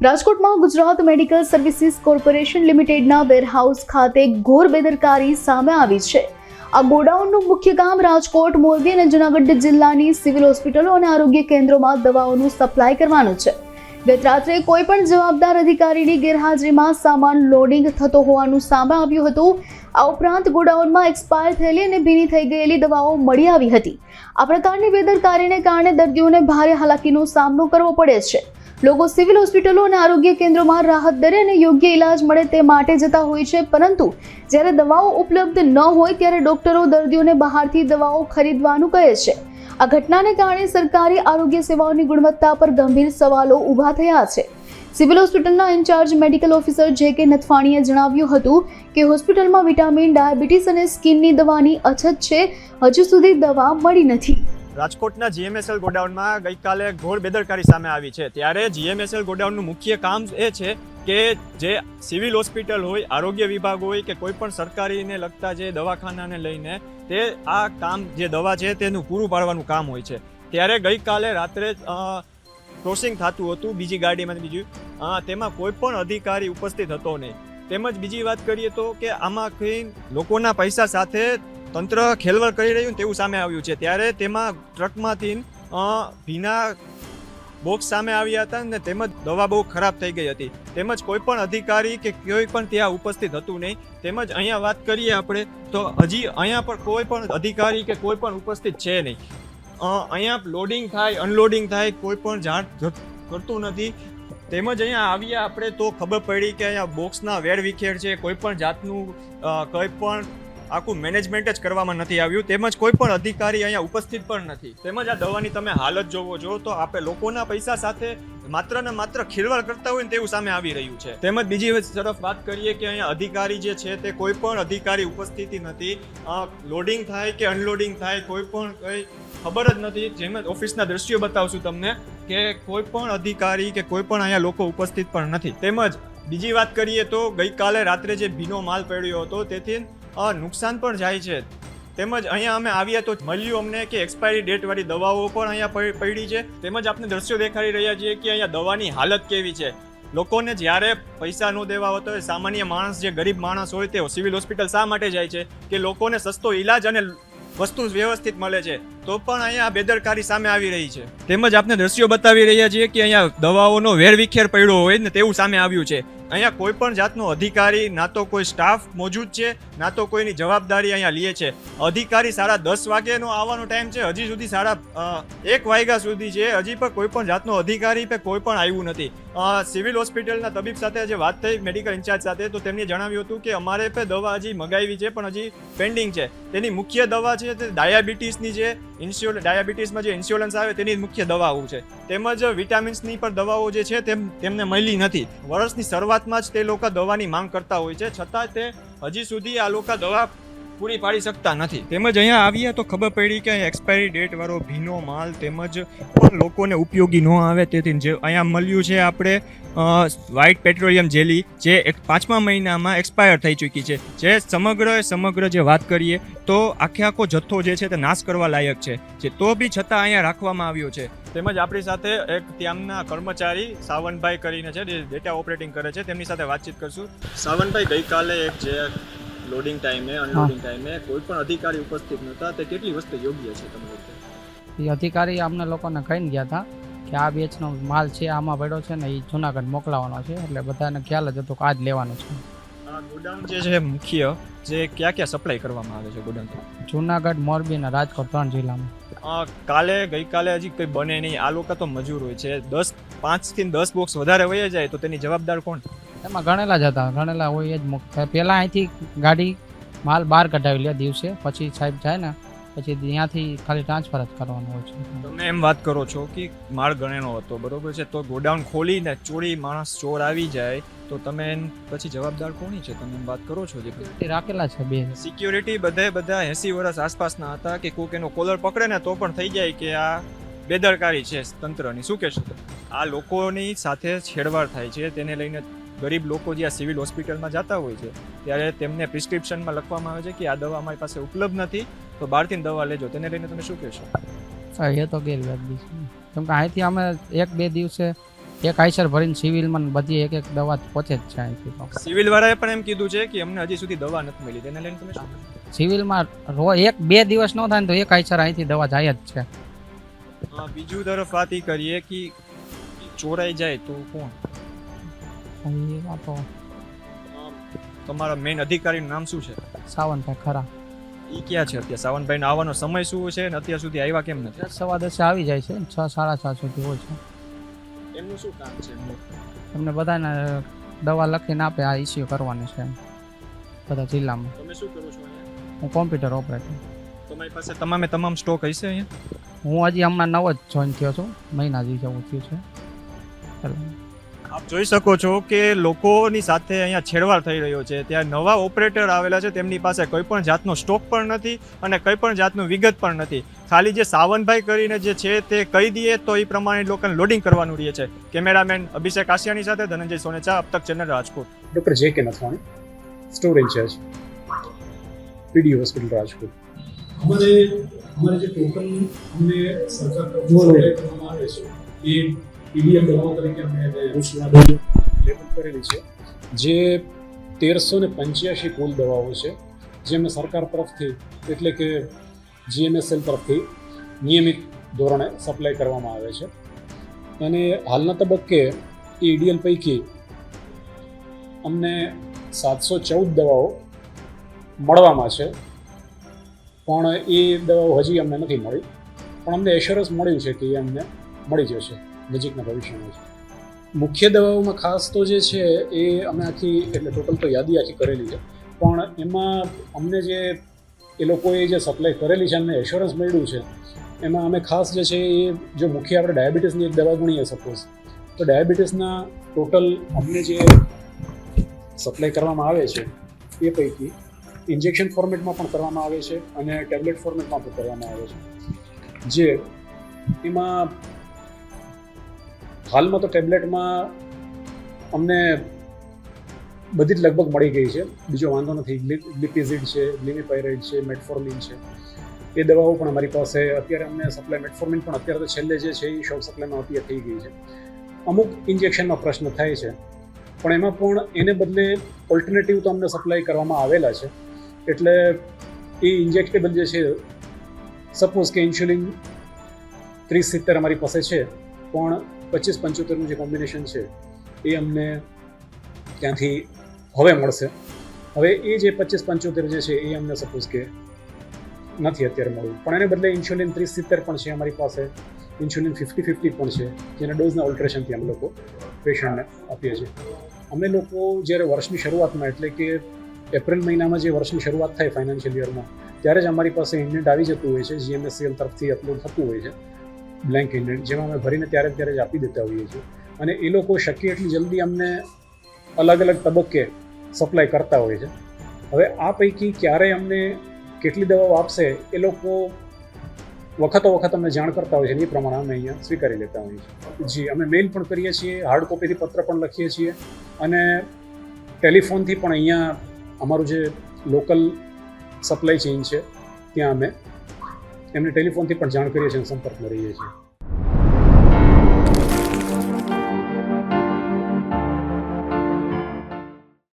રાજકોટમાં Gujarat medical services corporation લિમિટેડના warehouse ખાતે ઘોર બેદરકારી સામે આવી છે. આ ગોડાઉનનું મુખ્ય કામ રાજકોટ, મોરબી અને જૂનાગઢ જિલ્લાની સિવિલ હોસ્પિટલો અને આરોગ્ય કેન્દ્રોમાં દવાઓનું સપ્લાય કરવાનું છે. ગત રાત્રે કોઈ પણ જવાબદાર અધિકારીની ગેરહાજરીમાં સામાન લોડિંગ થતો હોવાનું સામે આવ્યું હતું. આ ઉપરાંત ગોડાઉનમાં એક્સપાયર થયેલી અને ભીની થઈ ગયેલી દવાઓ મળી આવી હતી. આ પ્રકારની બેદરકારીને કારણે દર્દીઓને ભારે હાલાકીનો સામનો કરવો પડે છે. લોકો સિવિલ હોસ્પિટલો અને આરોગ્ય કેન્દ્રોમાં રાહત દરે અને યોગ્ય ઇલાજ મળે તે માટે જતા હોય છે. પરંતુ જ્યારે દવાઓ ઉપલબ્ધ ન હોય ત્યારે ડોક્ટરો દર્દીઓને બહારથી દવાઓ ખરીદવાનું કહે છે. આ ઘટનાને કારણે સરકારી આરોગ્ય સેવાઓની ગુણવત્તા પર ગંભીર સવાલો ઊભા થયા છે. સિવિલ હોસ્પિટલના ઇન્ચાર્જ મેડિકલ ઓફિસર જે કે નથવાણીએ જણાવ્યું હતું કે હોસ્પિટલમાં વિટામિન, ડાયાબિટીસ અને સ્કિનની દવાની અછત છે. હજુ સુધી દવા મળી નથી. રાજકોટના જીએમએસએલ ગોડાઉનમાં ગઈકાલે ઘોર બેદરકારી સામે આવી છે. ત્યારે જીએમએસએલ ગોડાઉનનું મુખ્ય કામ એ છે કે જે સિવિલ હોસ્પિટલ હોય, આરોગ્ય વિભાગ હોય કે કોઈ પણ સરકારીને લગતા જે દવાખાનાને લઈને તે આ કામ જે દવા છે તેનું પૂરું પાડવાનું કામ હોય છે. ત્યારે ગઈકાલે રાત્રે ક્રોસિંગ થતું હતું બીજી ગાડીમાં બીજું તેમાં કોઈ પણ અધિકારી ઉપસ્થિત હતો નહીં. તેમજ બીજી વાત કરીએ તો કે આમાં કંઈ લોકોના પૈસા સાથે તંત્ર ખેલવડ કરી રહ્યું તેવું સામે આવ્યું છે. ત્યારે તેમાં ટ્રકમાંથી ભીના બોક્સ સામે આવ્યા હતા ને તેમજ દવા બહુ ખરાબ થઈ ગઈ હતી. તેમજ કોઈ પણ અધિકારી કે કોઈ પણ ત્યાં ઉપસ્થિત હતું નહીં. તેમજ અહીંયા વાત કરીએ આપણે, તો હજી અહીંયા પણ કોઈ પણ અધિકારી કે કોઈ પણ ઉપસ્થિત છે નહીં. અહીંયા લોડિંગ થાય, અનલોડિંગ થાય કોઈ પણ જાણ કરતું નથી. તેમજ અહીંયા આવ્યા આપણે તો ખબર પડી કે અહીંયા બોક્સના વેર વિખેર છે કોઈ પણ જાતનું કોઈ પણ આખું મેનેજમેન્ટ જ કરવામાં નથી આવ્યું. તેમજ કોઈ પણ અધિકારી અહીંયા ઉપસ્થિત પણ નથી. તેમજ આ દવાની તમે હાલત જોવો છો, તો આપણે લોકોના પૈસા સાથે માત્ર ને માત્ર ખીલવાડ કરતા હોય ને તેવું સામે આવી રહ્યું છે. તેમજ બીજી તરફ વાત કરીએ કે અહીંયા અધિકારી જે છે તે કોઈ પણ અધિકારી ઉપસ્થિતિ નથી. લોડિંગ થાય કે અનલોડિંગ થાય કોઈ પણ કંઈ ખબર જ નથી. જેમ જ ઓફિસના દ્રશ્યો બતાવશું તમને કે કોઈ પણ અધિકારી કે કોઈ પણ અહીંયા લોકો ઉપસ્થિત પણ નથી. તેમજ બીજી વાત કરીએ તો ગઈકાલે રાત્રે જે ભીનો માલ પડ્યો હતો, તેથી નુકસાન પણ જાય છે. તેમજ અહીંયા અમે આવ્યા તો મળ્યું અમને કે એક્સપાયરી ડેટવાળી દવાઓ પણ અહીંયા પડી છે. તેમજ આપણે દ્રશ્યો દેખાડી રહ્યા છીએ કે અહીંયા દવાની હાલત કેવી છે. લોકોને જ્યારે પૈસા ન દેવા હોતો હોય સામાન્ય માણસ, જે ગરીબ માણસ હોય તે સિવિલ હોસ્પિટલ શા માટે જાય છે? કે લોકોને સસ્તો ઈલાજ અને વસ્તુ વ્યવસ્થિત મળે છે. તો પણ અહીંયા બેદરકારી સામે આવી રહી છે. તેમજ આપને દ્રશ્યો બતાવી રહ્યા છીએ કે અહીંયા દવાઓનો વેરવિખેર પડ્યો હોય ને તેવું સામે આવ્યું છે. અહીંયા કોઈ પણ જાતનો અધિકારી, ના તો કોઈ સ્ટાફ મોજૂદ છે, ના તો કોઈની જવાબદારી અહીંયા લે છે. અધિકારી સાડા દસ વાગ્યાનો આવવાનો ટાઈમ છે, હજી સુધી સાડા એક વાગ્યા સુધી છે, હજી પણ કોઈ પણ જાતનો અધિકારી કે કોઈ પણ આવ્યું નથી. સિવિલ હોસ્પિટલના તબીબ સાથે જે વાત થઈ, મેડિકલ ઇન્ચાર્જ સાથે, તો તેમણે જણાવ્યું હતું કે અમારે પણ દવા હજી મગાવી છે, પણ હજી પેન્ડિંગ છે. તેની મુખ્ય દવા છે તે ડાયાબિટીસની જે ઇન્સ્યોર ડાયાબિટીસમાં જે ઇન્સ્યુલન્સ આવે તેની મુખ્ય દવાઓ છે. તેમજ વિટામિન્સની પણ દવાઓ જે છે તેમ, તેમને મળી નથી. વર્ષની શરૂઆતમાં જ તે લોકો દવાની માંગ કરતા હોય છે. છતાં તે હજી સુધી આ લોકો દવા પૂરી પાડી શકતા નથી. તેમજ અહીંયા આવીએ તો ખબર પડી કે એક્સપાયરી ડેટ વાળો ભીનો માલ તેમજ પણ લોકોને ઉપયોગી ન આવે તેથી જે અહીંયા મળ્યું છે આપણે વ્હાઇટ પેટ્રોલિયમ જેલી જે એક પાંચમા મહિનામાં એક્સપાયર થઈ ચૂકી છે. જે સમગ્ર સમગ્ર જે વાત કરીએ તો આખે આખો જથ્થો જે છે તે નાશ કરવા લાયક છે. જે તો બી છતાં અહીંયા રાખવામાં આવ્યો છે. તેમજ આપણી સાથે એક ત્યાંના કર્મચારી સાવનભાઈ કરીને છે, જે ડેટા ઓપરેટિંગ કરે છે, તેમની સાથે વાતચીત કરશું. સાવનભાઈ, ગઈકાલે એક જે લોડિંગ ટાઈમે અનલોડિંગ ટાઈમે કોઈ પણ અધિકારી ઉપસ્થિત નહોતા. તે કેટલી વસ્તુ યોગ્ય છે તમને એ અધિકારી અમને લોકોને કહીને ગયા હતા કે આ બેચનો માલ છે આમાં પડ્યો છે ને એ જુનાગઢ મોકલાવાનો છે એટલે બધાને ખ્યાલ જ હતો કે આ જ લેવાનો છે. ગોડાઉન જે છે મુખ્ય જે ક્યાં ક્યાં સપ્લાય કરવામાં આવે છે ગોડાઉન જુનાગઢ મોરબી અને રાજકોટ ત્રણ જિલ્લામાં. કાલે ગઈકાલે હજી કંઈ બને નહીં. આ લોકો તો મજૂર હોય છે. દસ પાંચથી દસ બોક્સ વધારે વહી જાય તો તેની જવાબદાર કોણ? એમાં ગણેલા જ હતા. ગણેલા હોય એ જ મુક પહેલાં અહીંથી ગાડી માલ બહાર કઢાવી લે દિવસે. પછી સાહેબ જાય ને પછી ત્યાંથી ખાલી ટ્રાન્સફર જ કરવાનું હોય છે. તમે એમ વાત કરો છો કે માળ ગણેલો હતો બરોબર છે? તો ગોડાઉન ખોલીને ચોરી માણસ ચોર આવી જાય તો તમે પછી જવાબદાર કોની છે? તમે એમ વાત કરો છો જે રાખેલા છે બે. સિક્યોરિટી બધે બધા એસી વર્ષ આસપાસના હતા કે કોઈક એનો કોલર પકડે ને તો પણ થઈ જાય કે આ બેદરકારી છે તંત્રની. શું કહેશો? આ લોકોની સાથે છેડવાડ થાય છે તેને લઈને ગરીબ લોકો જે આ સિવિલ હોસ્પિટલમાં જતા હોય છે ત્યારે તેમને પ્રિસ્ક્રિપ્શનમાં લખવામાં આવે છે કે આ દવા અમારી પાસે ઉપલબ્ધ નથી તો બહારથી દવા લેજો. તેને લઈને તમે શું કહેશો? હા, એ તો ગેરવાજબી છે. કેમ કે અહીંથી અમે એક બે દિવસે એક આઈસર ભરીને સિવિલમાં બધી એક એક દવા પહોંચે જ છે અહીંથી સિવિલ વાળાએ પણ એમ કીધું છે કે અમને હજી સુધી દવા નથી મળી. તેને લઈને તમે સિવિલમાં રો એક બે દિવસ ન થાય તો એક આઈસર અહીંથી દવા જાય જ છે. બીજું તરફ વાત કરીએ કે ચોરાઈ જાય તો કોણ? એ આ તો તમારા મેઇન અધિકારીનું નામ શું છે? સાવનભાઈ ખરા. ઈ ક્યાં છે અત્યારે? સાવનભાઈ આવવાનો સમય શું છે અને અત્યાર સુધી આવ્યા કેમ નથી? સવા દસે આવી જાય છે છ સાડા છ સુધી હોય છે. એમનું શું કામ છે? એમનું? તમને બધાને દવા લખીને આપે આ ઇસ્યુ કરવાની છે એમ. બધા જિલ્લામાં. તમે શું કરો છો અહીંયા? હું કોમ્પ્યુટર ઓપરેટર તમારી પાસે તમામે તમામ સ્ટોક હશે અહીંયા? હું હજી હમણાં નવો જ જોઈન થયો છું મહિના જેવું થયું છે. એટલે આપ જોઈ શકો છો કે લોકોની સાથે અહીંયા છેડવાડ થઈ રહ્યો છે. ત્યાં નવા ઓપરેટર આવેલા છે. તેમની પાસે કોઈ પણ જાતનો સ્ટોક પણ નથી અને કંઈ પણ જાતનું વિગત પણ નથી. ખાલી જે સાવનભાઈ કરીને જે છે તે કહી દઈએ તો એ પ્રમાણે લોકોને લોડિંગ કરવાનું રહે છે. કેમેરામેન અભિષેક આસિયાની સાથે ધનંજય સોનેચા અપતક તક channel Rajkot. Doctor J K Nathwani store incharge PD hospital Rajkot. અમારે અમારે જે ટોટલ અમને સરકાર તરફથી કરવામાં આવે છે એ પીડીએમ દવાઓ તરીકે અમે લેબલ કરેલી છે. જે તેરસો ને પંચ્યાસી કુલ દવાઓ છે જે અમે સરકાર તરફથી એટલે કે જીએમએસએલ તરફથી નિયમિત ધોરણે સપ્લાય કરવામાં આવે છે. અને હાલના તબક્કે એ ઈડીએલ પૈકી અમને સાતસો ચૌદ દવાઓ મળવામાં છે. પણ એ દવાઓ હજી અમને નથી મળી. પણ અમને એશ્યોરન્સ મળ્યું છે કે એ અમને મળી જશે. નજીકના ભવિષ્યમાં છે. મુખ્ય દવાઓમાં ખાસ તો જે છે એ અમે આખી, એટલે ટોટલ તો યાદી આખી કરેલી છે. પણ એમાં અમને જે એ લોકોએ જે સપ્લાય કરેલી છે, અમને એશ્યોરન્સ મળ્યું છે, એમાં અમે ખાસ જે છે એ, જો મુખ્ય આપણે ડાયાબિટીસની એક દવા ગણીએ સપોઝ તો ડાયાબિટીસના ટોટલ અમને જે સપ્લાય કરવામાં આવે છે, એ પૈકી ઇન્જેક્શન ફોર્મેટમાં પણ કરવામાં આવે છે અને ટેબ્લેટ ફોર્મેટમાં પણ કરવામાં આવે છે. જે એમાં હાલમાં તો ટેબ્લેટમાં અમને બધી જ લગભગ મળી ગઈ છે. બીજો વાંધો નથી. ગ્લિપિઝિડ છે ગ્લિમિપાયરાઇડ છે, મેટફોર્મિન છે. એ દવાઓ પણ અમારી પાસે અત્યારે અમને સપ્લાય, મેટફોર્મિન પણ અત્યારે તો છેલ્લે જે છે એ શોર્ટ સપ્લાયમાં અત્યારે થઈ ગઈ છે. અમુક ઇન્જેક્શનમાં પ્રશ્ન થાય છે. પણ એમાં પણ એને બદલે ઓલ્ટરનેટિવ તો અમને સપ્લાય કરવામાં આવેલા છે. એટલે એ ઇન્જેક્ટેબલ જે છે, સપોઝ કે ઇન્સ્યુલિન ત્રીસ સિત્તેર અમારી પાસે છે, પણ પચીસ પંચોતેરનું જે કોમ્બિનેશન છે, એ અમને ત્યાંથી હવે મળશે. હવે એ જે પચીસ પંચોતેર જે છે, એ અમને સપોઝ કે નથી અત્યારે મળ્યું પણ એને બદલે ઇન્સ્યુલિન ત્રીસ સિત્તેર પણ છે અમારી પાસે. ઇન્સ્યુલિન ફિફ્ટી ફિફ્ટી પણ છે, જેના ડોઝના ઓલ્ટરેશનથી અમે લોકો પેશન્ટને આપીએ છીએ. અમે લોકો જ્યારે વર્ષની શરૂઆતમાં, એટલે કે એપ્રિલ મહિનામાં જે વર્ષની શરૂઆત થાય ફાઇનાન્શિયલ યરમાં ત્યારે જ અમારી પાસે ઇન્ડેન્ટ આવી જતું હોય છે જીએમએસસીએલ તરફથી અપલોડ થતું હોય છે. બ્લેન્ક ઇન્ડેન્ટ જેમાં અમે ભરીને ત્યારે ત્યારે જ આપી દેતા હોઈએ છીએ. અને એ લોકો શક્ય એટલી જલ્દી અમને અલગ અલગ તબક્કે સપ્લાય કરતા હોય છે. હવે આ પૈકી ક્યારે અમને કેટલી દવાઓ આપશે એ લોકો વખતો વખત અમને જાણ કરતા હોય છે એ પ્રમાણે અમે અહીંયા સ્વીકારી લેતા હોઈએ છીએ. જી, અમે મેઇલ પણ કરીએ છીએ હાર્ડ કોપીથી પત્ર પણ લખીએ છીએ અને ટેલિફોનથી પણ અહીંયા અમારું જે લોકલ સપ્લાય ચેઇન છે, ત્યાં અમે એમને ટેલિફોનથી પણ જાણ કરીએ છીએ સંપર્કમાં રહીએ છીએ.